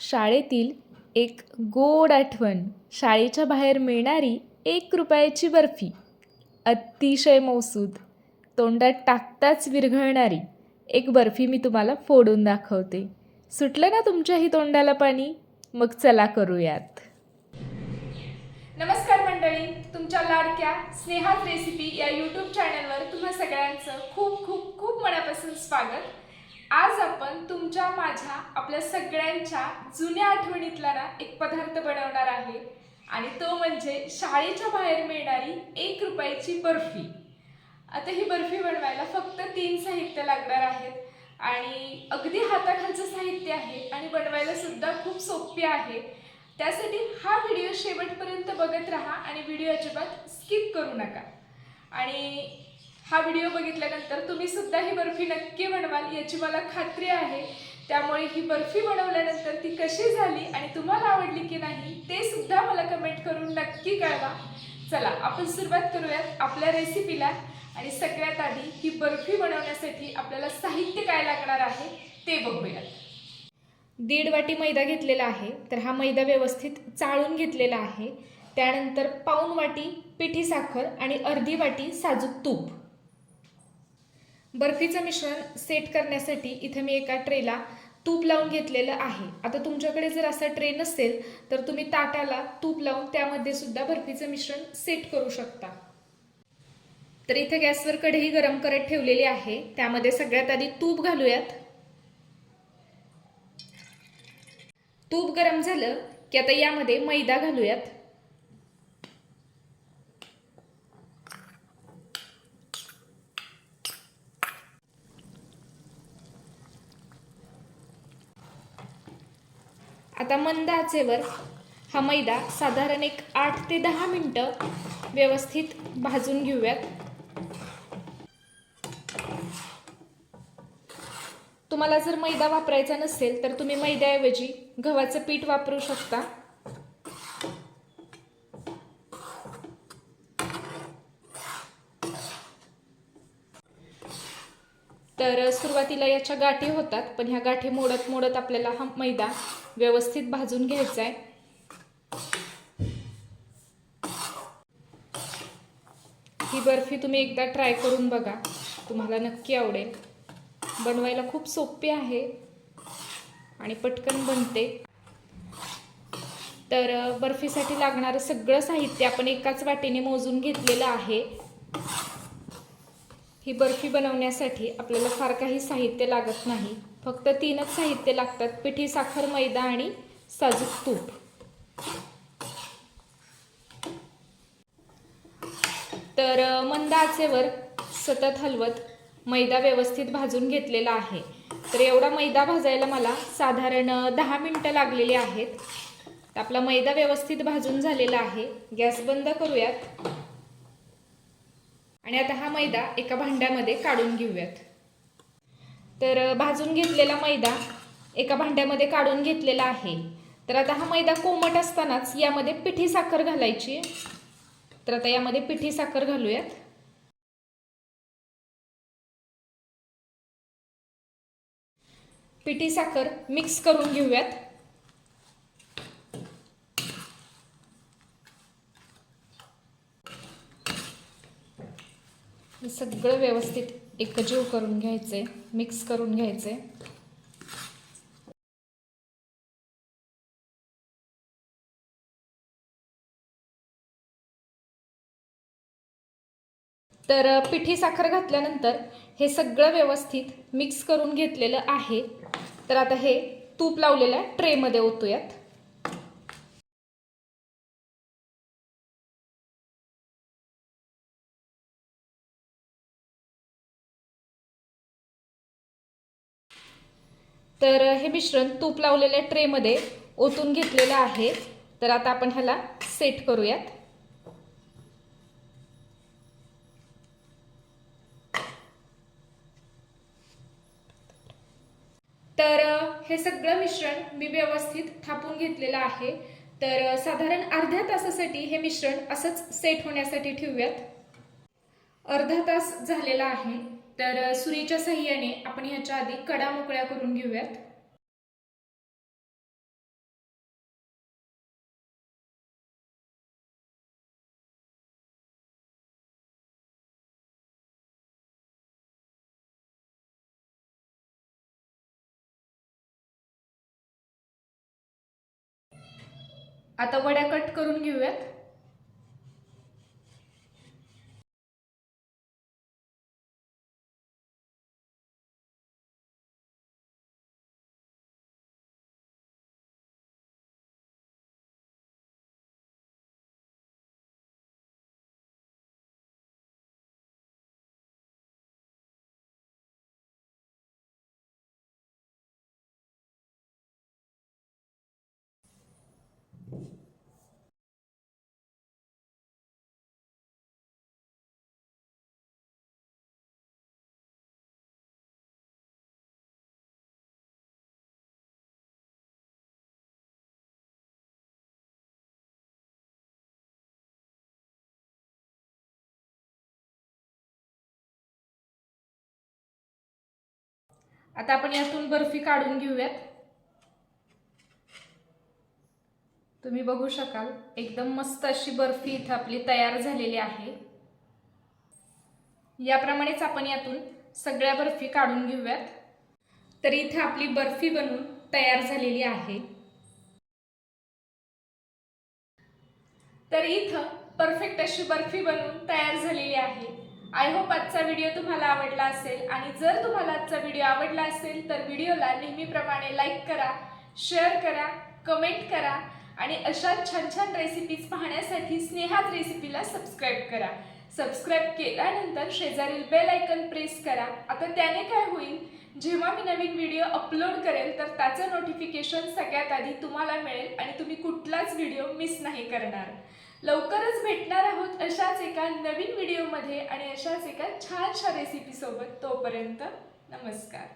शाळेतील एक गोड आठवण. शाळेच्या बाहेर मिळणारी एक रुपयाची बर्फी. अतिशय मौसूद. तोंडात टाकताच विरघळणारी एक बर्फी मी तुम्हाला फोडून दाखवते. सुटलं ना तुमच्याही तोंडाला पाणी? मग चला करूयात. नमस्कार मंडळी. तुमच्या लाडक्या स्नेहात रेसिपी या यूट्यूब चॅनलवर तुम्हा सगळ्यांचं खूप खूप खूप मनापासून स्वागत. आज आपण तुमच्या माझ्या आपल्या सगळ्यांच्या जुन्या आठवणीतला ना एक पदार्थ बनवणार आहे. आणि तो म्हणजे शाळेच्या बाहेर मिळणारी एक रुपयाची बर्फी. आता ही बर्फी बनवायला फक्त तीन साहित्य लागणार आहेत. आणि अगदी हाताखालचं साहित्य आहे आणि बनवायला सुद्धा खूप सोपी आहे. त्यासाठी हा व्हिडिओ शेवटपर्यंत बघत राहा आणि व्हिडिओ अजिबात स्किप करू नका. आणि हा व्हिडिओ बघितल्यानंतर तुम्ही सुद्धा ही बर्फी नक्की बनवाल याची मला खात्री आहे. त्यामुळे ही बर्फी बनवल्यानंतर ती कशी झाली आणि तुम्हाला आवडली की नाही ते सुद्धा मला कमेंट करून नक्की कळवा. चला आपण सुरुवात करूयात आपल्या रेसिपीला आणि सगळ्यात आधी ही बर्फी बनवण्यासाठी आपल्याला साहित्य काय लागणार आहे ते बघूयात. दीड वाटी मैदा घेतलेला आहे तर हा मैदा व्यवस्थित चाळून घेतलेला आहे. त्यानंतर पाऊन वाटी पिठी साखर आणि अर्धी वाटी साजूक तूप. बर्फीचं मिश्रण सेट करण्यासाठी इथे मी एका ट्रेला तूप लावून घेतलेलं आहे. आता तुमच्याकडे जर असा ट्रे नसेल तर तुम्ही ताटाला तूप लावून त्यामध्ये सुद्धा बर्फीचं मिश्रण सेट करू शकता. तर इथे गॅसवर कढई गरम करत ठेवलेली आहे. त्यामध्ये सगळ्यात आधी तूप घालूयात. तूप गरम झालं की आता यामध्ये मैदा घालूयात. आता मंद आचेवर हा मैदा साधारण एक आठ ते दहा मिनटं व्यवस्थित भाजून घेऊयात. तुम्हाला जर मैदा वापरायचा नसेल तर तुम्ही मैद्याऐवजी गव्हाचं पीठ वापरू शकता. तर सुरुवातीला याच्या गाठी होतात पण ह्या गाठी मोडत मोडत आपल्याला हा मैदा व्यवस्थित भाजून घ्यायचा आहे. ही बर्फी तुम्ही एकदा ट्राय करून बघा तुम्हाला नक्की आवडेल. बनवायला खूप सोपी आहे आणि पटकन बनते. तर बर्फीसाठी लागणारं सगळं साहित्य आपण एकाच वाटीने मोजून घेतलेलं आहे. ही बर्फी बनवण्यासाठी आपल्याला फार काही साहित्य लागत नाही. फक्त तीनच साहित्य लागतात पिठी साखर मैदा आणि साजूक तूप. तर मंद आचेवर सतत हलवत मैदा व्यवस्थित भाजून घेतलेला आहे. तर एवढा मैदा भाजायला मला साधारण दहा मिनटं लागलेली आहेत. आपला मैदा व्यवस्थित भाजून झालेला आहे. गॅस बंद करूयात. आणि आता हा मैदा एका भांड्यामध्ये काढून घेऊयात. तर भाजून घेतलेला मैदा एका भांड्यामध्ये काढून घेतलेला आहे. तर आता हा मैदा कोमट असतानाच यामध्ये पिठी साखर घालायची. तर आता यामध्ये पिठी साखर घालूयात. पिठी साखर मिक्स करून घेऊयात. हे सगळं व्यवस्थित एकजीव करून घ्यायचे मिक्स करून घ्यायचे. तर पिठी साखर घातल्यानंतर हे सगळं व्यवस्थित मिक्स करून घेतलेलं आहे. तर आता हे तूप लावलेल्या ट्रेमध्ये ओतूयात. तर हे मिश्रण तूप लावलेल्या ट्रेमध्ये ओतून घेतलेलं आहे. तर आता आपण ह्याला सेट करूयात. तर हे सगळं मिश्रण मी व्यवस्थित थापून घेतलेलं आहे. तर साधारण अर्ध्या तासासाठी हे मिश्रण असंच सेट होण्यासाठी ठेवूयात. अर्धा तास झालेला आहे. तर सुरीच्या सहाय्याने आपण ह्याच्या आधी कडा मोकळ्या करून घेऊयात. आता वड्या कट करून घेऊयात. आता आपण यातून बर्फी काढून घेऊयात. तुम्ही बघू शकाल एकदम मस्त अशी बर्फी इथं आपली तयार झालेली आहे. याप्रमाणेच आपण यातून सगळ्या बर्फी काढून घेऊयात. तर इथे आपली बर्फी बनवून तयार झालेली आहे. तर इथं परफेक्ट अशी बर्फी बनवून तयार झालेली आहे. आय होप आजचा व्हिडिओ तुम्हाला आवडला असेल. आणि जर तुम्हाला आजचा व्हिडिओ आवडला असेल तर व्हिडिओला नेहमीप्रमाणे लाईक करा शेअर करा कमेंट करा. आणि अशा छान छान रेसिपीज पाहण्यासाठी स्नेहात रेसिपीला सबस्क्राईब करा. सबस्क्राईब केल्यानंतर शेजारील बेल आयकन प्रेस करा. आता त्याने काय होईल? जेव्हा मी नवीन व्हिडिओ अपलोड करेल तर त्याचं नोटिफिकेशन सगळ्यात आधी तुम्हाला मिळेल आणि तुम्ही कुठलाच व्हिडिओ मिस नाही करणार. लवकरच भेटणार आहोत अशाच एका नवीन व्हिडिओमध्ये आणि अशाच एका छानशा रेसिपीसोबत तोपर्यंत नमस्कार.